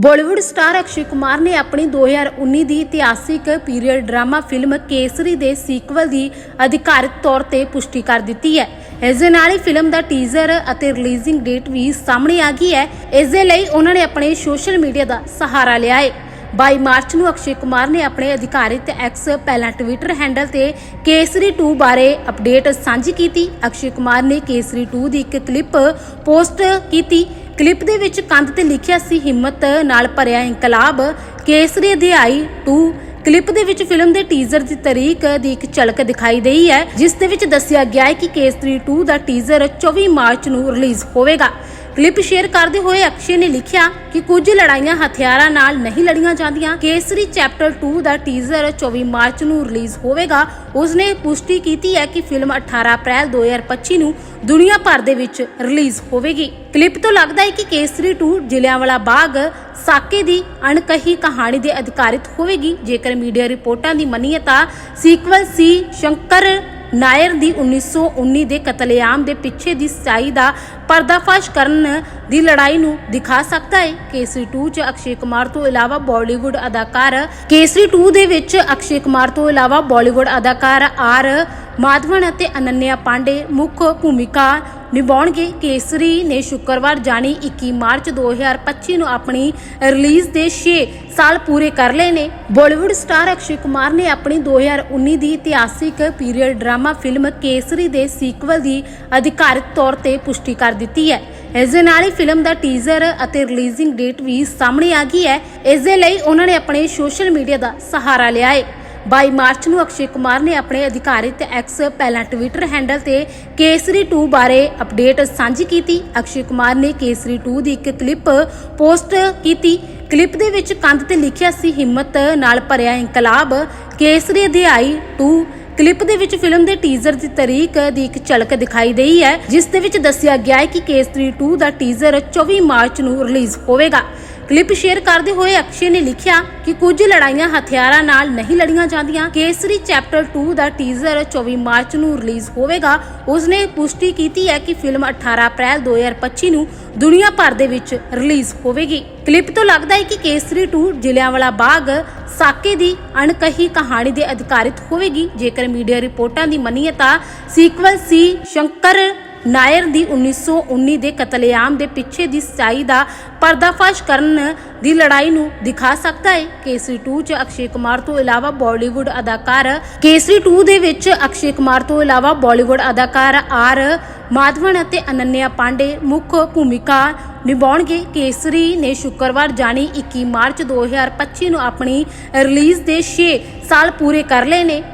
Bollywood star Akshay Kumar ਨੇ ਆਪਣੀ 2019 ਦੀ ਇਤਿਹਾਸਿਕ ਪੀਰੀਅਡ ਡਰਾਮਾ ਫਿਲਮ ਕੇਸਰੀ ਦੇ ਸੀਕਵਲ ਦੀ ਅਧਿਕਾਰਤ ਤੌਰ ਤੇ ਪੁਸ਼ਟੀ ਕਰ ਦਿੱਤੀ ਹੈ। ਇਸ ਦੇ ਨਾਲ ਹੀ ਫਿਲਮ ਦਾ ਟੀਜ਼ਰ ਅਤੇ ਰਿਲੀਜ਼ਿੰਗ ਡੇਟ ਵੀ ਸਾਹਮਣੇ ਆ ਗਈ ਹੈ। ਇਸ ਦੇ ਲਈ ਉਹਨਾਂ ਨੇ ਆਪਣੇ ਸੋਸ਼ਲ ਮੀਡੀਆ ਦਾ ਸਹਾਰਾ ਲਿਆ ਹੈ। 22 ਮਾਰਚ ਨੂੰ ਅਕਸ਼ੇ ਕੁਮਾਰ ਨੇ ਆਪਣੇ ਅਧਿਕਾਰਿਤ ਐਕਸ ਪਹਿਲਾਂ ਟਵਿੱਟਰ ਹੈਂਡਲ ਤੇ ਕੇਸਰੀ 2 ਬਾਰੇ ਅਪਡੇਟ ਸਾਂਝੀ ਕੀਤੀ। ਅਕਸ਼ੇ ਕੁਮਾਰ ਨੇ ਕੇਸਰੀ 2 ਦੀ ਇੱਕ ਕਲਿੱਪ ਪੋਸਟ ਕੀਤੀ। ਕਲਿੱਪ ਦੇ ਵਿੱਚ ਕੰਧ ਤੇ ਲਿਖਿਆ ਸੀ, ਹਿੰਮਤ ਨਾਲ ਭਰਿਆ ਇਨਕਲਾਬ, ਕੇਸਰੀ ਅਧਿਆਈ 2 ਕਲਿੱਪ ਦੇ ਵਿੱਚ ਫਿਲਮ ਦੇ ਟੀਜ਼ਰ ਦੀ ਤਾਰੀਖ ਦੀ ਇੱਕ ਝਲਕ ਦਿਖਾਈ ਦੇਈ ਹੈ, ਜਿਸ ਦੇ ਵਿੱਚ ਦੱਸਿਆ ਗਿਆ ਹੈ ਕਿ ਕੇਸਰੀ 2 ਦਾ ਟੀਜ਼ਰ 24 ਮਾਰਚ ਨੂੰ ਰਿਲੀਜ਼ ਹੋਵੇਗਾ। ਕਲਿੱਪ ਸ਼ੇਅਰ ਕਰਦੇ ਹੋਏ ਅਕਸ਼ੇ ਨੇ ਲਿਖਿਆ ਕਿ ਕੁਝ ਲੜਾਈਆਂ ਹਥਿਆਰਾਂ ਨਾਲ ਨਹੀਂ ਲੜੀਆਂ ਜਾਂਦੀਆਂ। ਕੇਸਰੀ ਚੈਪਟਰ 2 ਦਾ ਟੀਜ਼ਰ 24 ਮਾਰਚ ਨੂੰ ਰਿਲੀਜ਼ ਹੋਵੇਗਾ। ਉਸਨੇ ਪੁਸ਼ਟੀ ਕੀਤੀ ਹੈ ਕਿ ਫਿਲਮ 18 ਅਪ੍ਰੈਲ 2025 ਨੂੰ ਦੁਨੀਆ ਭਰ ਦੇ ਵਿੱਚ ਰਿਲੀਜ਼ ਹੋਵੇਗੀ। ਕਲਿੱਪ ਤੋਂ ਲੱਗਦਾ ਹੈ ਕਿ ਕੇਸਰੀ 2 ਜ਼ਿਲ੍ਹਿਆਂਵਾਲਾ ਬਾਗ ਸਾਕੇ ਦੀ ਅਣਕਹੀ ਕਹਾਣੀ ਦੇ ਅਧਿਕਾਰਿਤ ਹੋਵੇਗੀ। ਜੇਕਰ ਮੀਡੀਆ ਰਿਪੋਰਟਾਂ ਦੀ ਮੰਨੀਏ ਤਾਂ ਸੀਕਵਲ ਸੀ ਸ਼ੰਕਰ ਨਾਇਰ ਦੀ 1919 ਦੇ ਕਤਲੇਆਮ ਦੇ ਪਿੱਛੇ ਦੀ ਸਚਾਈ ਦਾ ਪਰਦਾਫਾਸ਼ ਕਰਨ ਦੀ ਲੜਾਈ ਨੂੰ ਦਿਖਾ ਸਕਦਾ ਹੈ। ਕੇਸਰੀ 2 ਚ ਅਕਸ਼ੇ ਕੁਮਾਰ ਤੋਂ ਇਲਾਵਾ ਬਾਲੀਵੁੱਡ ਅਦਾਕਾਰ ਕੇਸਰੀ 2 ਦੇ ਵਿੱਚ ਅਕਸ਼ੇ ਕੁਮਾਰ ਤੋਂ ਇਲਾਵਾ ਬਾਲੀਵੁੱਡ ਅਦਾਕਾਰ ਆਰ ਮਾਧਵਨ ਅਤੇ ਅਨੰਨਿਆ ਪਾਂਡੇ ਮੁੱਖ ਭੂਮਿਕਾ ਨਿਭਾਉਣਗੇ। ਕੇਸਰੀ ਨੇ ਸ਼ੁੱਕਰਵਾਰ ਜਾਣੀ 21 ਮਾਰਚ 2025 ਨੂੰ ਆਪਣੀ ਰਿਲੀਜ਼ ਦੇ 6 ਸਾਲ ਪੂਰੇ ਕਰ ਲਏ ਨੇ। ਬਾਲੀਵੁੱਡ ਸਟਾਰ ਅਕਸ਼ੇ ਕੁਮਾਰ ਨੇ ਆਪਣੀ 2019 ਦੀ ਇਤਿਹਾਸਿਕ ਪੀਰੀਅਡ ਡਰਾਮਾ ਫਿਲਮ ਕੇਸਰੀ ਦੇ ਸੀਕਵਲ ਦੀ ਅਧਿਕਾਰਿਤ ਤੌਰ ਤੇ ਪੁਸ਼ਟੀ ਕਰ ਦਿੱਤੀ ਹੈ। ਇਸ ਦੇ ਨਾਲ ਹੀ ਫਿਲਮ ਦਾ ਟੀਜ਼ਰ ਅਤੇ ਰਿਲੀਜ਼ਿੰਗ ਡੇਟ ਵੀ ਸਾਹਮਣੇ ਆ ਗਈ ਹੈ। ਇਸ ਦੇ ਲਈ ਉਹਨਾਂ ਨੇ ਆਪਣੇ ਸੋਸ਼ਲ ਮੀਡੀਆ ਦਾ ਸਹਾਰਾ ਲਿਆ ਹੈ। 22 ਮਾਰਚ ਨੂੰ ਅਕਸ਼ੇ ਕੁਮਾਰ ਨੇ ਆਪਣੇ ਅਧਿਕਾਰਿਤ ਐਕਸ ਪਹਿਲਾਂ ਟਵਿੱਟਰ ਹੈਂਡਲ ਤੇ ਕੇਸਰੀ 2 ਬਾਰੇ ਅਪਡੇਟ ਸਾਂਝੀ ਕੀਤੀ। ਅਕਸ਼ੇ ਕੁਮਾਰ ਨੇ ਕੇਸਰੀ 2 ਦੀ ਇੱਕ ਕਲਿੱਪ ਪੋਸਟ ਕੀਤੀ। ਕਲਿੱਪ ਦੇ ਵਿੱਚ ਕੰਧ ਤੇ ਲਿਖਿਆ ਸੀ, ਹਿੰਮਤ ਨਾਲ ਭਰਿਆ ਇਨਕਲਾਬ, ਕੇਸਰੀ ਅਧਿਆਈ 2 ਕਲਿੱਪ ਦੇ ਵਿੱਚ ਫਿਲਮ ਦੇ ਟੀਜ਼ਰ ਦੀ ਤਾਰੀਖ ਦੀ ਇੱਕ ਝਲਕ ਦਿਖਾਈ ਗਈ ਹੈ, ਜਿਸ ਦੇ ਵਿੱਚ ਦੱਸਿਆ ਗਿਆ ਹੈ ਕਿ ਕੇਸਰੀ 2 ਦਾ ਟੀਜ਼ਰ 24 ਮਾਰਚ ਨੂੰ ਰਿਲੀਜ਼ ਹੋਵੇਗਾ। ਕਲਿੱਪ ਸ਼ੇਅਰ ਕਰਦੇ ਹੋਏ ਅਕਸ਼ੇ ਨੇ ਲਿਖਿਆ ਕਿ ਕੁਝ ਲੜਾਈਆਂ ਹਥਿਆਰਾਂ ਨਾਲ ਨਹੀਂ ਲੜੀਆਂ ਜਾਂਦੀਆਂ। ਕੇਸਰੀ ਚੈਪਟਰ 2 ਦਾ ਟੀਜ਼ਰ 24 ਮਾਰਚ ਨੂੰ ਰਿਲੀਜ਼ ਹੋਵੇਗਾ। ਉਸਨੇ ਪੁਸ਼ਟੀ ਕੀਤੀ ਹੈ ਕਿ ਫਿਲਮ 18 ਅਪ੍ਰੈਲ 2025 ਨੂੰ ਦੁਨੀਆ ਭਰ ਦੇ ਵਿੱਚ ਰਿਲੀਜ਼ ਹੋਵੇਗੀ। ਕਲਿੱਪ ਤੋਂ ਲੱਗਦਾ ਹੈ ਕਿ ਕੇਸਰੀ 2 ਜ਼ਿਲ੍ਹਿਆਂਵਾਲਾ ਬਾਗ ਸਾਕੇ ਦੀ ਅਣਕਹੀ ਕਹਾਣੀ ਦੇ ਅਧਿਕਾਰਿਤ ਹੋਵੇਗੀ। ਜੇਕਰ ਮੀਡੀਆ ਰਿਪੋਰਟਾਂ ਦੀ ਮੰਨੀਏ ਤਾਂ ਸੀਕਵਲ ਸੀ ਸ਼ੰਕਰ ਨਾਇਰ ਦੀ 1919 ਦੇ ਕਤਲੇਆਮ ਦੇ ਪਿੱਛੇ ਦੀ ਸਚਾਈ ਦਾ ਪਰਦਾਫਾਸ਼ ਕਰਨ ਦੀ ਲੜਾਈ ਨੂੰ ਦਿਖਾ ਸਕਦਾ ਹੈ। ਕੇਸਰੀ 2 ਚ ਅਕਸ਼ੇ ਕੁਮਾਰ ਤੋਂ ਇਲਾਵਾ ਬਾਲੀਵੁੱਡ ਅਦਾਕਾਰ ਕੇਸਰੀ 2 ਦੇ ਵਿੱਚ ਅਕਸ਼ੇ ਕੁਮਾਰ ਤੋਂ ਇਲਾਵਾ ਬਾਲੀਵੁੱਡ ਅਦਾਕਾਰ ਆਰ ਮਾਧਵਨ ਅਤੇ ਅਨੰਨਿਆ ਪਾਂਡੇ ਮੁੱਖ ਭੂਮਿਕਾ ਨਿਭਾਉਣਗੇ। ਕੇਸਰੀ ਨੇ ਸ਼ੁੱਕਰਵਾਰ ਜਾਣੀ 21 ਮਾਰਚ 2025 ਨੂੰ ਆਪਣੀ ਰਿਲੀਜ਼ ਦੇ 6 ਸਾਲ ਪੂਰੇ ਕਰ ਲਏ ਨੇ।